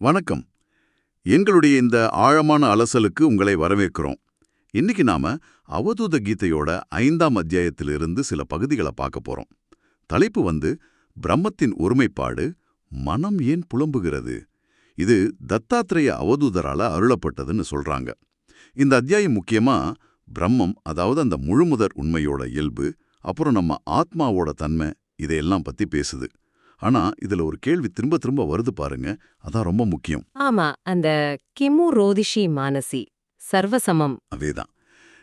வணக்கம். எங்களுடைய இந்த ஆழமான அலசலுக்கு உங்களை வரவேற்கிறோம். இன்னைக்கு நாம அவதூத கீதையோட ஐந்தாம் அத்தியாயத்திலிருந்து சில பகுதிகளை பார்க்க போறோம். தலைப்பு வந்து பிரம்மத்தின் ஒருமைப்பாடு மனம் ஏன் புலம்புகிறது? இது தத்தாத்திரேய அவதூதரால அருளப்பட்டதுன்னு சொல்றாங்க. இந்த அத்தியாயம் முக்கியமா பிரம்மம் அதாவது அந்த முழுமுதற் உண்மையோட இயல்பு அப்புறம் நம்ம ஆத்மாவோட தன்மை இதையெல்லாம் பத்தி பேசுது. ஆனா இதுல ஒரு கேள்வி திரும்ப திரும்ப வருது பாருங்க. அதான் ரொம்ப முக்கியம். ஆமா அந்த கிமு ரோதிஷி மானசி சர்வசமம். அதேதான்.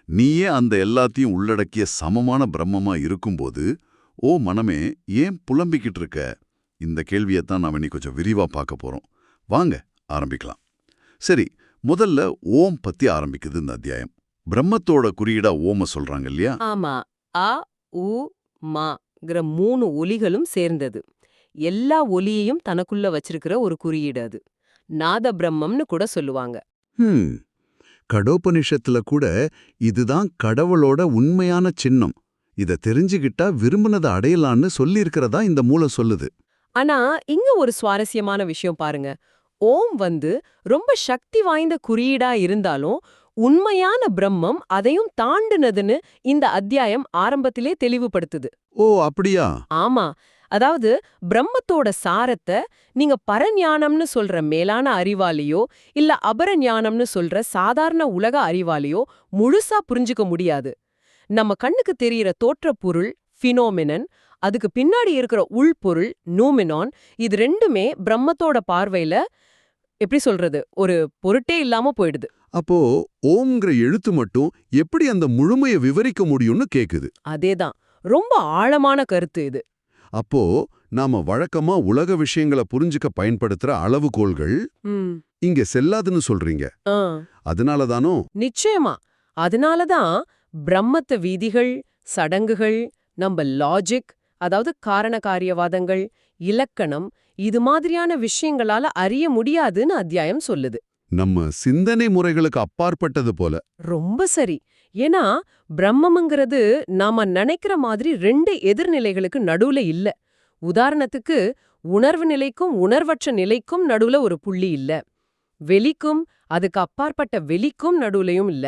நீயே அந்த எல்லாத்தையும் உள்ளடக்கிய சமமான பிரம்மமா இருக்கும்போது ஓ மனமே ஏன் புலம்பிக்கிட்டு இருக்க? இந்த கேள்வியைத்தான் நாம இன்னைக்கு கொஞ்சம் விரிவா பார்க்க போறோம். வாங்க ஆரம்பிக்கலாம். சரி முதல்ல ஓம் பத்தி ஆரம்பிக்குது இந்த அத்தியாயம். பிரம்மத்தோட குறியீடா ஓம சொல்றாங்க இல்லையா? ஆமா அ உ மாங்கிற மூணு ஒலிகளும் சேர்ந்தது. எல்லா ஒலியையும் தனக்குள்ள வச்சிருக்கிற ஒரு குறியீடு அது. நாத பிரம்மம்னு கூட சொல்லுவாங்க. கடோபனிஷத்துல கூட இதுதான் கடவுளோட உண்மையான சின்னம். இத தெரிஞ்சுகிட்டா விரும்பினதை அடையலான்னு சொல்லியிருக்கிறதா இந்த மூலம் சொல்லுது. ஆனா இங்க ஒரு சுவாரஸ்யமான விஷயம் பாருங்க. ஓம் வந்து ரொம்ப சக்தி வாய்ந்த குறியீடா இருந்தாலும் உண்மையான பிரம்மம் அதையும் தாண்டுனதுன்னு இந்த அத்தியாயம் ஆரம்பத்திலே தெளிவுபடுத்துது. ஓ அப்படியா? ஆமா. அதாவது பிரம்மத்தோட சாரத்தை நீங்க பரஞானம்னு சொல்ற மேலான அறிவாலேயோ இல்ல அபரஞானம்னு சொல்ற சாதாரண உலக அறிவாலேயோ முழுசா புரிஞ்சுக்க முடியாது. நம்ம கண்ணுக்கு தெரியற தோற்றப் பொருள் ஃபினோமினன் அதுக்கு பின்னாடி இருக்கிற உள்பொருள் நூமினான் இது ரெண்டுமே பிரம்மத்தோட பார்வையில எப்படி சொல்றது ஒரு பொருட்டே இல்லாம போயிடுது. அப்போ ஓம்ங்கிற எழுத்து மட்டும் எப்படி அந்த முழுமையை விவரிக்க முடியும்னு கேக்குது? அதேதான். ரொம்ப ஆழமான கருத்து இது. அப்போ நாம வழக்கமா உலக விஷயங்களை புரிஞ்சுக்க பயன்படுத்துற அளவுகோல்கள் ம். இங்க செல்லாதுன்னு சொல்றீங்க. அதனாலதானோ? நிச்சயமா. அதனாலதான் பிரம்மத்த வீதிகள் சடங்குகள் நம்ம லாஜிக் அதாவது காரண காரியவாதங்கள் இலக்கணம் இது மாதிரியான விஷயங்களால அறிய முடியாதுன்னு அத்தியாயம் சொல்லுது. நம்ம சிந்தனை முறைகளுக்கு அப்பாற்பட்டது போல. ரொம்ப சரி. ஏன்னா பிரம்மம்ங்கிறது நாம நினைக்கிற மாதிரி ரெண்டு எதிர்நிலைகளுக்கு நடுவுல இல்ல. உதாரணத்துக்கு உணர்வு நிலைக்கும் உணர்வற்ற நிலைக்கும் நடுவுல ஒரு புள்ளி இல்ல. வெளிக்கும் அதுக்கு அப்பாற்பட்ட வெளிக்கும் நடுவுலயும் இல்ல.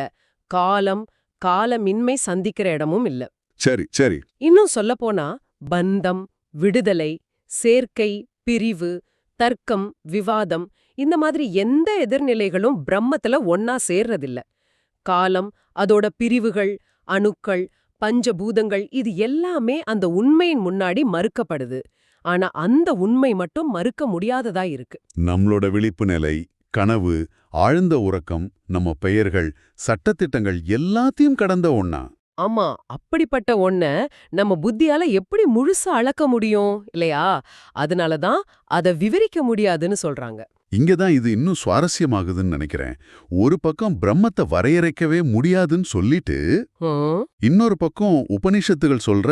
காலம் காலமின்மை சந்திக்கிற இடமும் இல்ல. சரி சரி. இன்னும் சொல்லப்போனா பந்தம் விடுதலை சேர்க்கை பிரிவு தர்க்கம் விவாதம் இந்த மாதிரி எந்த எதிர்நிலைகளும் பிரம்மத்துல ஒன்னா சேர்றதில்ல. காலம் அதோட பிரிவுகள் அணுக்கள் பஞ்சபூதங்கள் இது எல்லாமே அந்த உண்மையின் முன்னாடி மறுக்கப்படுது. ஆனா அந்த உண்மை மட்டும் மறுக்க முடியாததா இருக்கு. நம்மளோட விழிப்பு நிலை கனவு ஆழ்ந்த உறக்கம் நம்ம பெயர்கள் சட்டத்திட்டங்கள் எல்லாத்தையும் கடந்த ஒண்ணா? ஆமா அப்படிப்பட்ட ஒன்ன நம்ம புத்தியால எப்படி முழுசா அளக்க முடியும் இல்லையா? அதனாலதான் அத விவரிக்க முடியாதுன்னு சொல்றாங்க. இங்கதான் இது இன்னும் சுவாரஸ்யமாகுதுன்னு நினைக்கிறேன். ஒரு பக்கம் பிரம்மத்தை வரையறைக்கவே முடியாதுன்னு சொல்லிட்டு இன்னொரு பக்கம் உபனிஷத்துகள் சொல்ற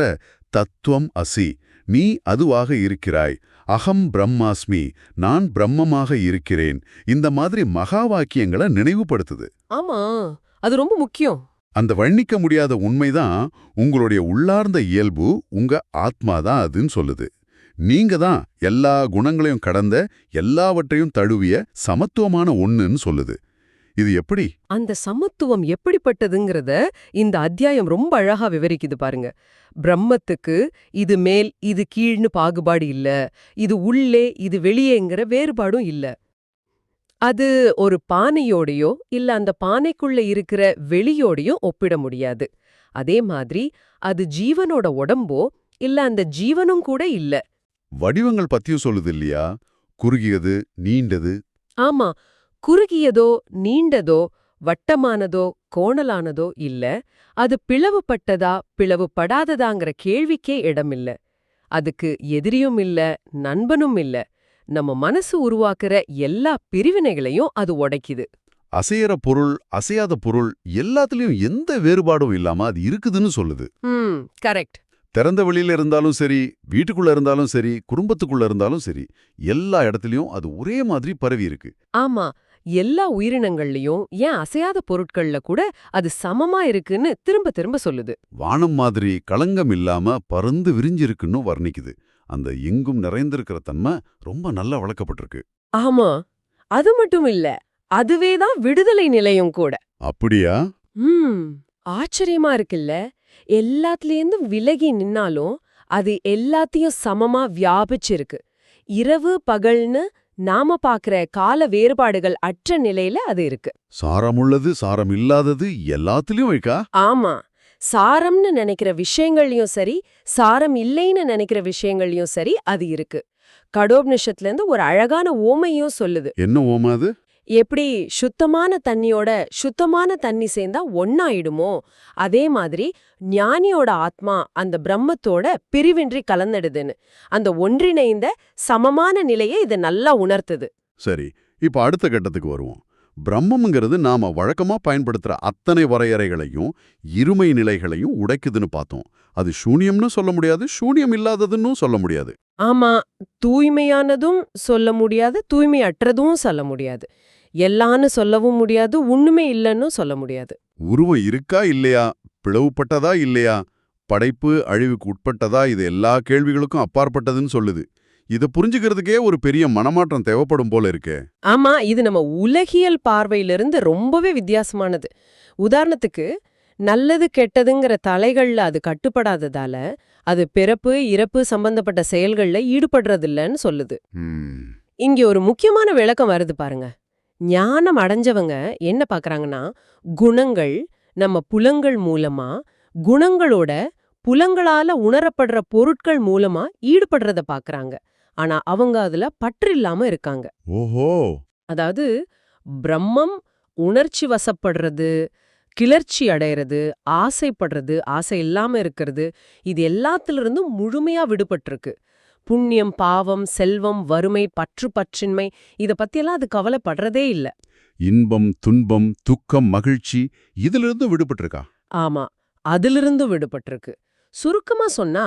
தத்துவம் அசி நீ அதுவாக இருக்கிறாய். அகம் பிரம்மாஸ்மி நான் பிரம்மமாக இருக்கிறேன். இந்த மாதிரி மகா வாக்கியங்களை நினைவுபடுத்துது. ஆமா அது ரொம்ப முக்கியம். அந்த வர்ணிக்க முடியாத உண்மைதான் உங்களுடைய உள்ளார்ந்த இயல்பு உங்க ஆத்மா தான் அதுன்னு சொல்லுது. நீங்க தான் எல்லா குணங்களையும் கடந்த எல்லாவற்றையும் தழுவிய சமத்துவமான ஒண்ணுன்னு சொல்லுது. இது எப்படி? அந்த சமத்துவம் எப்படிப்பட்டதுங்கிறத இந்த அத்தியாயம் ரொம்ப அழகா விவரிக்குது பாருங்க. பிரம்மத்துக்கு இது மேல் இது கீழ்னு பாகுபாடு இல்ல. இது உள்ளே இது வெளியேங்கிற வேறுபாடும் இல்ல. அது ஒரு பானையோடையோ இல்ல அந்த பானைக்குள்ள இருக்கிற வெளியோடையோ ஒப்பிட முடியாது. அதே மாதிரி அது ஜீவனோட உடம்போ இல்ல அந்த ஜீவனும் கூட இல்ல. வடிவங்கள் பத்தியும் சொல்லுது இல்லையா? குறுகியது நீண்டது. ஆமா. குறுகியதோ நீண்டதோ வட்டமானதோ கோணலானதோ இல்ல. அது பிளவுபட்டதா பிளவுபடாததாங்கிற கேள்விக்கே இடமில்ல. அதுக்கு எதிரியும் இல்ல நண்பனும் இல்ல. நம்ம மனசு உருவாக்குற எல்லா பிரிவினைகளையும் அது உடைக்குது. அசையற பொருள் அசையாத பொருள் எல்லாத்துலயும் எந்த வேறுபாடும் இல்லாம அது இருக்குதுன்னு சொல்லுது. கரெக்ட். திறந்த வெளியில இருந்தாலும் சரி வீட்டுக்குள்ள இருந்தாலும் சரி குடும்பத்துக்குள்ள இருந்தாலும் சரி எல்லா இடத்துலயும் அது ஒரே மாதிரி பரவி இருக்கு. ஆமா எல்லா உயிரினங்கள்லயும் ஏன் அசையாத பொருட்கள்ல கூட அது சமமா இருக்குன்னு திரும்ப திரும்ப சொல்லுது. வானம் மாதிரி களங்கம் இல்லாம பறந்து விரிஞ்சிருக்குன்னு வர்ணிக்குது. அந்த எங்கும் நிறைந்திருக்கிற தன்மை ரொம்ப நல்லா வளர்க்கப்பட்டிருக்கு. ஆமா அது மட்டும் இல்ல அதுவே தான் விடுதலை நிலையும் கூட. அப்படியா? ம் ஆச்சரியமா இருக்குல்ல. எல்லாத்துலேருந்தும் விலகி நின்னாலும் அது எல்லாத்தையும் சமமா வியாபிச்சிருக்கு. இரவு பகல்னு நாம பாக்குற கால வேறுபாடுகள் அற்ற நிலையில அது இருக்கு. சாரமுள்ளது சாரம் இல்லாதது எல்லாத்துலயும் இருக்கா? ஆமா. சாரம்னு நினைக்கிற விஷயங்கள்லயும் சரி சாரம் இல்லைன்னு நினைக்கிற விஷயங்கள்லயும் சரி அது இருக்கு. கடோபனிஷத்துல இருந்து ஒரு அழகான ஓமையும் சொல்லுது. என்ன ஓமா அது? எப்படி சுத்தமான தண்ணியோட சுத்தமான தண்ணி சேர்ந்தா ஒன்னாயிடுமோ அதே மாதிரி ஞானியோட ஆத்மா அந்த பிரம்மத்தோட பிரிவின்றி கலந்துடுதுன்னு. அந்த ஒன்றிணைந்த சமமான நிலையை இது நல்லா உணர்த்துது. சரி இப்ப அடுத்த கட்டத்துக்கு வருவோம். பிரம்மம்ங்கிறது நாம வழக்கமா பயன்படுத்துற அத்தனை வரையறைகளையும் இருமை நிலைகளையும் உடைக்குதுன்னு பார்த்தோம். அது சூனியம்னு சொல்ல முடியாது சூனியம் இல்லாததுன்னு சொல்ல முடியாது. ஆமா தூய்மையானதும் சொல்ல முடியாது தூய்மையற்றதும் சொல்ல முடியாது. எல்லான்னு சொல்லவும் முடியாது ஒண்ணுமே இல்லைன்னு சொல்ல முடியாது. உருவம் இருக்கா இல்லையா? பிளவுபட்டதா இல்லையா? படைப்பு அழிவுக்கு உட்பட்டதா? இது எல்லா கேள்விகளுக்கும் அப்பாற்பட்டதுன்னு சொல்லுது. இதை புரிஞ்சுக்கிறதுக்கே ஒரு பெரிய மனமாற்றம் தேவைப்படும் போல இருக்கே. ஆமா இது நம்ம உலகியல் பார்வையிலிருந்து ரொம்பவே வித்தியாசமானது. உதாரணத்துக்கு நல்லது கெட்டதுங்கிற தலைகள்ல அது கட்டுப்படாததால அது பிறப்பு இறப்பு சம்பந்தப்பட்ட செயல்கள்ல ஈடுபடுறதில்லன்னு சொல்லுது. ம், இங்க ஒரு முக்கியமான விளக்கம் வருது பாருங்க. ஞானம் அடைஞ்சவங்க என்ன பாக்குறாங்கன்னா குணங்கள் நம்ம புலங்கள் மூலமா குணங்களோட புலங்களால உணரப்படுற பொருட்கள் மூலமா ஈடுபடுறத பாக்குறாங்க ஆனா அவங்க அதுல பற்று இல்லாம இருக்காங்க. ஓஹோ! அதாவது பிரம்மம் உணர்ச்சி வசப்படுறது கிளர்ச்சி அடையிறது ஆசைப்படுறது ஆசை இல்லாம இருக்கிறது இது எல்லாத்திலிருந்தும் முழுமையா விடுபட்டிருக்கு. புண்ணியம் பாவம் செல்வம் வறுமை பற்று பற்றின்மை இத பத்தியெல்லாம் அது கவலைப்படுறதே இல்ல. இன்பம் துன்பம் துக்கம் மகிழ்ச்சி இதிலிருந்து விடுபட்டிருக்கா? ஆமா அதிலிருந்து விடுபட்டிருக்கு. சுருக்கமா சொன்னா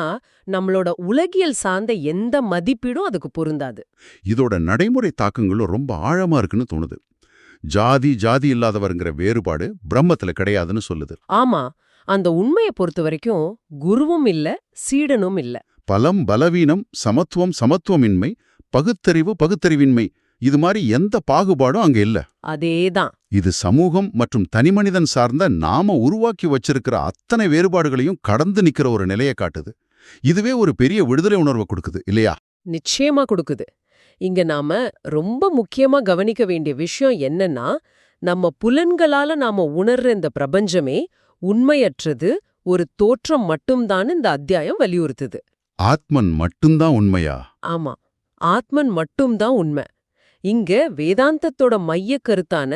நம்மளோட உலகியல் சார்ந்த எந்த மதிப்பீடும் அதுக்கு பொருந்தாது. இதோட நடைமுறை தாக்கங்களும் ரொம்ப ஆழமா இருக்குன்னு தோணுது. ஜாதி ஜாதி இல்லாதவருங்கிற வேறுபாடு பிரம்மத்துல கிடையாதுன்னு சொல்லுது. ஆமா அந்த உண்மையை பொறுத்த வரைக்கும் குருவும் இல்ல சீடனும் இல்ல. பலம் பலவீனம் சமத்துவம் சமத்துவமின்மை பகுத்தறிவு பகுத்தறிவின்மை இது மாதிரி எந்த பாகுபாடும் அங்க இல்ல. அதேதான். இது சமூகம் மற்றும் தனிமனிதன் சார்ந்த நாம உருவாக்கி வச்சிருக்கிற அத்தனை வேறுபாடுகளையும் கடந்து நிக்கிற ஒரு நிலையை காட்டுது. இதுவே ஒரு பெரிய விடுதலை உணர்வை கொடுக்குது இல்லையா? நிச்சயமா கொடுக்குது. இங்க நாம ரொம்ப முக்கியமா கவனிக்க வேண்டிய விஷயம் என்னன்னா நம்ம புலன்களால நாம உணர்ற இந்த பிரபஞ்சமே உண்மையற்றது ஒரு தோற்றம் மட்டும்தான் இந்த அத்தியாயம் வலியுறுத்துது. ஆத்மன் மட்டும்தான் உண்மையா? ஆமா ஆத்மன் மட்டும்தான் உண்மை. இங்க வேதாந்தத்தோட மைய கருத்தான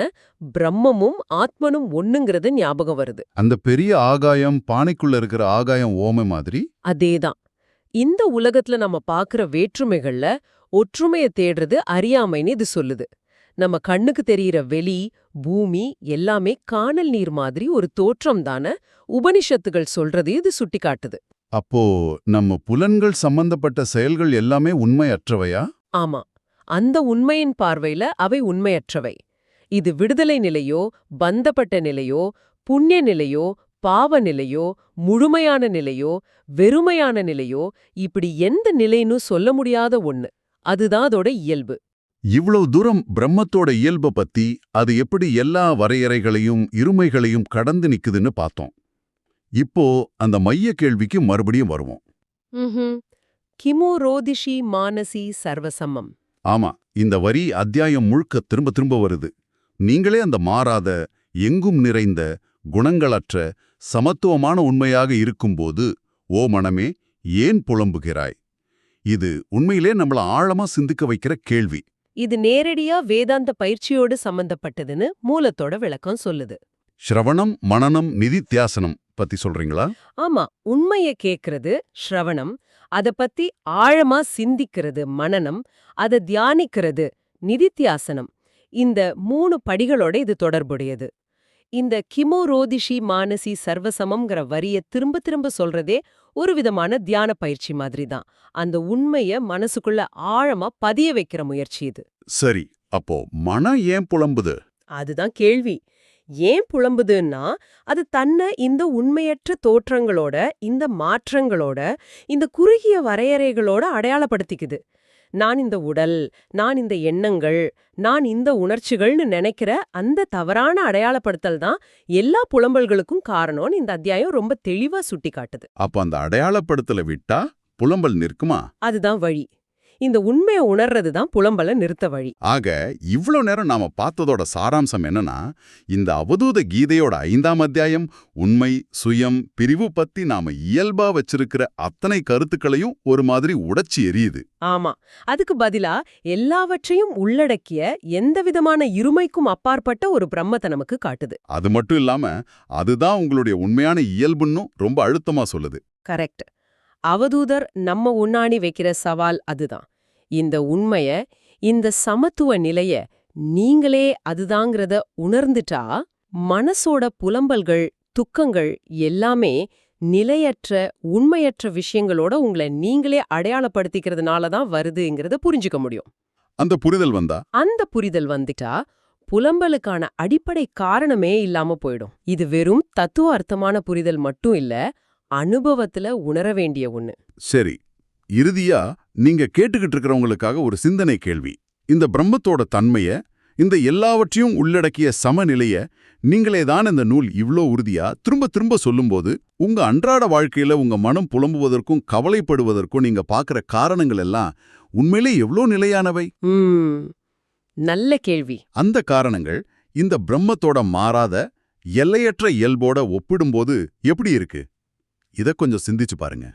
பிரம்மமும் ஆத்மனும் ஒண்ணுங்கிறது ஞாபகம் வருது. அந்த பெரிய ஆகாயம் பானைக்குள்ள இருக்கிற ஆகாயம் ஓமை மாதிரி? அதேதான். இந்த உலகத்துல நம்ம பாக்குற வேற்றுமைகள்ல ஒற்றுமைய தேடுறது அறியாமைன்னு இது சொல்லுது. நம்ம கண்ணுக்கு தெரியற வெளி பூமி எல்லாமே காணல் நீர் மாதிரி ஒரு தோற்றம் தானே உபனிஷத்துகள் சொல்றது இது சுட்டிக்காட்டுது. அப்போ நம்ம புலன்கள் சம்பந்தப்பட்ட செயல்கள் எல்லாமே உண்மையற்றவையா? ஆமா. அந்த உண்மையின் பார்வையில அவை உண்மையற்றவை. இது விடுதலை நிலையோ பந்தப்பட்ட நிலையோ புண்ணிய நிலையோ பாவ நிலையோ முழுமையான நிலையோ வெறுமையான நிலையோ இப்படி எந்த நிலைன்னு சொல்ல முடியாத ஒண்ணு. அதுதான் அதோட இயல்பு. இவ்வளவு தூரம் பிரம்மத்தோட இயல்பை பத்தி அது எப்படி எல்லா வரையறைகளையும் இருமைகளையும் கடந்து நிக்குதுன்னு பார்த்தோம். இப்போ அந்த மைய கேள்விக்கு மறுபடியும் வருவோம். கிமு ரோதிஷி மானசி சர்வசமம் ஆமா இந்த வரி அத்தியாயம் முழுக்க திரும்ப திரும்ப வருது. நீங்களே அந்த மாறாத எங்கும் நிறைந்த குணங்களற்ற சமத்துவமான உண்மையாக இருக்கும்போது ஓ மனமே ஏன் புலம்புகிறாய்? இது உண்மையிலே நம்மள ஆழமா சிந்திக்க வைக்கிற கேள்வி. இது நேரடியா வேதாந்த பயிற்சியோடு சம்பந்தப்பட்டதுன்னு மூலத்தோட விளக்கம் சொல்லுது. ஸ்ரவணம் மனனம் நிதித்தியாசனம். பத்தி சொல்றீங்களா? ஆமா உண்மைய கேக்குறது ஸ்ரவணம் அத பத்தி ஆழமா சிந்திக்கிறது மனனம் அத தியானிக்கிறது நிதித்தியாசனம். இந்த மூணு படிகளோட இது தொடர்புடையது. இந்த கிமோ ரோதிஷி மானசி சர்வசமம்ங்கிற வரிய திரும்ப திரும்ப சொல்றதே ஒரு விதமான தியான பயிற்சி மாதிரி தான். அந்த உண்மைய மனசுக்குள்ள ஆழமா பதிய வைக்கிற முயற்சி இது. சரி அப்போ மனம் ஏன் புலம்புது? அதுதான் கேள்வி. ஏன் புலம்புதுன்னா அது தன்னை இந்த உண்மையற்ற தோற்றங்களோட இந்த மாற்றங்களோட இந்த குறுகிய வரையறைகளோட அடையாளப்படுத்திக்குது. நான் இந்த உடல் நான் இந்த எண்ணங்கள் நான் இந்த உணர்ச்சிகள்னு நினைக்கிற அந்த தவறான அடையாளப்படுத்தல் தான் எல்லா புலம்பல்களுக்கும் காரணம்னு இந்த அத்தியாயம் ரொம்ப தெளிவா சுட்டி காட்டுது அப்ப அந்த அடையாளப்படுத்தல விட்டா புலம்பல் நிற்குமா? அதுதான் வழி. இந்த உண்மையை உணர்றது தான் புலம்பலை நிறுத்த வழி. ஆக இவ்ளோ நேரம் நாம பார்த்ததோட சாராம்சம் என்னன்னா இந்த அவதூத கீதையோட ஐந்தாம் அத்தியாயம் உண்மை சுயம் பிரிவு பத்தி நாம இயல்பா வச்சிருக்கிற அத்தனை கருத்துக்களையும் ஒரு மாதிரி உடைச்சி எரியுது. ஆமா. அதுக்கு பதிலா எல்லாவற்றையும் உள்ளடக்கிய எந்த விதமான இருமைக்கும் அப்பாற்பட்ட ஒரு பிரம்மத்தை நமக்கு காட்டுது. அது மட்டும் இல்லாம அதுதான் உங்களுடைய உண்மையான இயல்புன்னும் ரொம்ப அழுத்தமா சொல்லுது. கரெக்ட். அவதூதர் நம்ம உண்ணாணி வைக்கிற சவால் அதுதான். இந்த உண்மைய இந்த சமத்துவ நிலைய நீங்களே அதுதாங்கிறத உணர்ந்துட்டா மனசோட புலம்பல்கள் துக்கங்கள் எல்லாமே நிலையற்ற உண்மையற்ற விஷயங்களோட உங்களை நீங்களே அடையாளப்படுத்திக்கிறதுனால தான் வருதுங்கிறத புரிஞ்சுக்க முடியும். அந்த புரிதல் வந்தா? அந்த புரிதல் வந்துட்டா புலம்பலுக்கான அடிப்படை காரணமே இல்லாம போயிடும். இது வெறும் தத்துவ அர்த்தமான புரிதல் மட்டும் இல்ல அனுபவத்துல உணர வேண்டிய ஒண்ணு. சரி இறுதியா நீங்க கேட்டுக்கிட்டு இருக்கிறவங்களுக்காக ஒரு சிந்தனை கேள்வி. இந்த பிரம்மத்தோட தன்மைய இந்த எல்லாவற்றையும் உள்ளடக்கிய சமநிலைய நீங்களே தான் இந்த நூல் இவ்ளோ உறுதியா திரும்ப திரும்ப சொல்லும்போது உங்க அன்றாட வாழ்க்கையில உங்க மனம் புலம்புவதற்கும் கவலைப்படுவதற்கும் நீங்க பார்க்கிற காரணங்கள் எல்லாம் உண்மையிலே எவ்ளோ நிலையானவை? நல்ல கேள்வி. அந்த காரணங்கள் இந்த பிரம்மத்தோட மாறாத எல்லையற்ற இயல்போட ஒப்பிடும்போது எப்படி இருக்கு? இத கொஞ்சம் சிந்திச்சு பாருங்க.